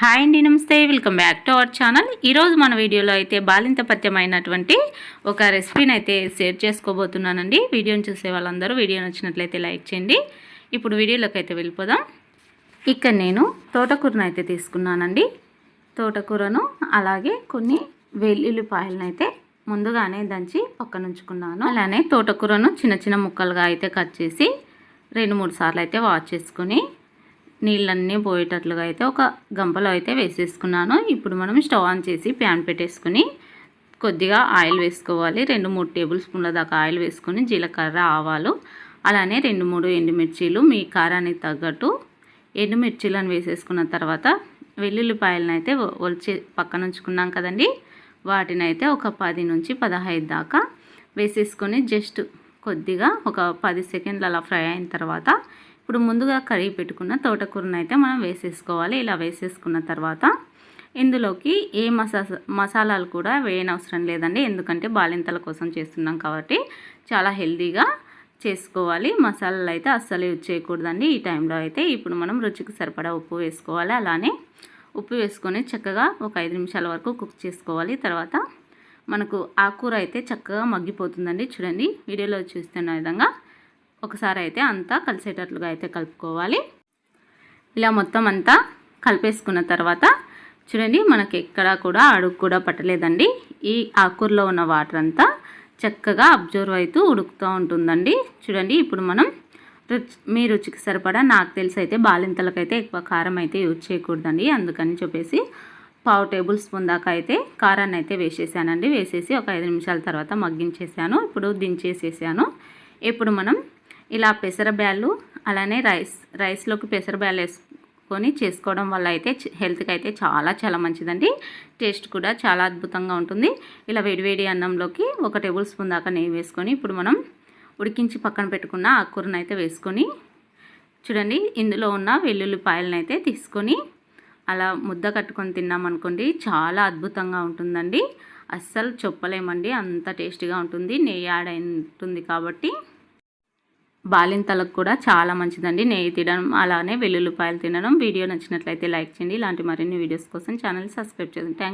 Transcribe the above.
Hi అండి నమస్తే. Welcome back to our channel ఈరోజు మన వీడియోలో అయితే బాలింత పథ్యమైనటువంటి ఒక రెసిపీని అయితే షేర్ చేసుకోబోతున్నానండి. వీడియోని చూసే వాళ్ళందరూ వీడియో నచ్చినట్లయితే లైక్ చేయండి. ఇప్పుడు వీడియోలోకి అయితే వెళ్ళిపోదాం. ఇక్కడ నేను తోటకూరను అయితే తీసుకున్నానండి. తోటకూరను అలాగే కొన్ని వెల్లుల్లిపాయలను అయితే ముందుగానే దంచి పక్కన ఉంచుకున్నాను. అలానే తోటకూరను చిన్న చిన్న ముక్కలుగా అయితే కట్ చేసి రెండు మూడు సార్లు అయితే వాష్ చేసుకుని నీళ్ళన్నీ పోయేటట్లుగా అయితే ఒక గంపలో అయితే వేసేసుకున్నాను. ఇప్పుడు మనం స్టవ్ ఆన్ చేసి ప్యాన్ పెట్టేసుకుని కొద్దిగా ఆయిల్ వేసుకోవాలి. రెండు మూడు టేబుల్ స్పూన్ల దాకా ఆయిల్ వేసుకొని జీలకర్ర ఆవాలు అలానే రెండు మూడు ఎండుమిర్చీలు మీ కారానికి తగ్గట్టు ఎండుమిర్చీలను వేసేసుకున్న తర్వాత వెల్లుల్లిపాయలను అయితే ఒలిచి పక్కన ఉంచుకున్నాం కదండి. వాటిని అయితే ఒక పది నుంచి పదహైదు దాకా వేసేసుకొని జస్ట్ కొద్దిగా ఒక పది సెకండ్లు అలా ఫ్రై అయిన తర్వాత ఇప్పుడు ముందుగా కడిగి పెట్టుకున్న తోటకూరను అయితే మనం వేసేసుకోవాలి. ఇలా వేసేసుకున్న తర్వాత ఇందులోకి ఏ మసా మసాలాలు కూడా వేయనవసరం లేదండి. ఎందుకంటే బాలింతల కోసం చేస్తున్నాం కాబట్టి చాలా హెల్దీగా చేసుకోవాలి. మసాలాలు అయితే అస్సలు యూజ్ చేయకూడదండి ఈ టైంలో అయితే. ఇప్పుడు మనం రుచికి సరిపడా ఉప్పు వేసుకోవాలి. అలానే ఉప్పు వేసుకొని చక్కగా ఒక ఐదు నిమిషాల వరకు కుక్ చేసుకోవాలి. తర్వాత మనకు ఆకుకూర అయితే చక్కగా మగ్గిపోతుందండి. చూడండి వీడియోలో చూస్తున్న విధంగా ఒకసారి అయితే అంతా కలిసేటట్లుగా అయితే కలుపుకోవాలి. ఇలా మొత్తం అంతా కలిపేసుకున్న తర్వాత చూడండి మనకి ఎక్కడా కూడా అడుగు కూడా పట్టలేదండి. ఈ ఆకూరలో ఉన్న వాటర్ అంతా చక్కగా అబ్జర్వ్ అవుతూ ఉడుకుతూ ఉంటుందండి. చూడండి ఇప్పుడు మనం రుచి మీ రుచికి సరిపడా నాకు తెలిసి అయితే బాలింతలకైతే ఎక్కువ కారం అయితే యూజ్ చేయకూడదండి. అందుకని చెప్పేసి పావు టేబుల్ స్పూన్ దాకా అయితే కారాన్ని అయితే వేసేసానండి. వేసేసి ఒక ఐదు నిమిషాల తర్వాత మగ్గించేసాను. ఇప్పుడు దించేసేసాను. ఇప్పుడు మనం ఇలా పెసరబ్యాళ్ళు అలానే రైస్ రైస్లోకి పెసరబ్యాళ్ళు వేసుకొని చేసుకోవడం వల్ల అయితే హెల్త్కి అయితే చాలా చాలా మంచిదండి. టేస్ట్ కూడా చాలా అద్భుతంగా ఉంటుంది. ఇలా వేడివేడి అన్నంలోకి ఒక టేబుల్ స్పూన్ దాకా నెయ్యి వేసుకొని ఇప్పుడు మనం ఉడికించి పక్కన పెట్టుకున్న ఆకుకూరను అయితే వేసుకొని చూడండి ఇందులో ఉన్న వెల్లుల్లిపాయలను అయితే తీసుకొని అలా ముద్ద కట్టుకొని తిన్నామనుకోండి చాలా అద్భుతంగా ఉంటుందండి. అస్సలు చెప్పలేమండి అంత టేస్టీగా ఉంటుంది నెయ్యి యాడ్ ఉంటుంది కాబట్టి. బాలింతలకు కూడా చాలా మంచిదండి. నెయ్యి తినడం అలానే వెల్లుల్లిపాయలు తినడం. వీడియో నచ్చినట్లయితే లైక్ చేయండి. ఇలాంటి మరిన్ని వీడియోస్ కోసం ఛానల్ సబ్స్క్రైబ్ చేయండి. థ్యాంక్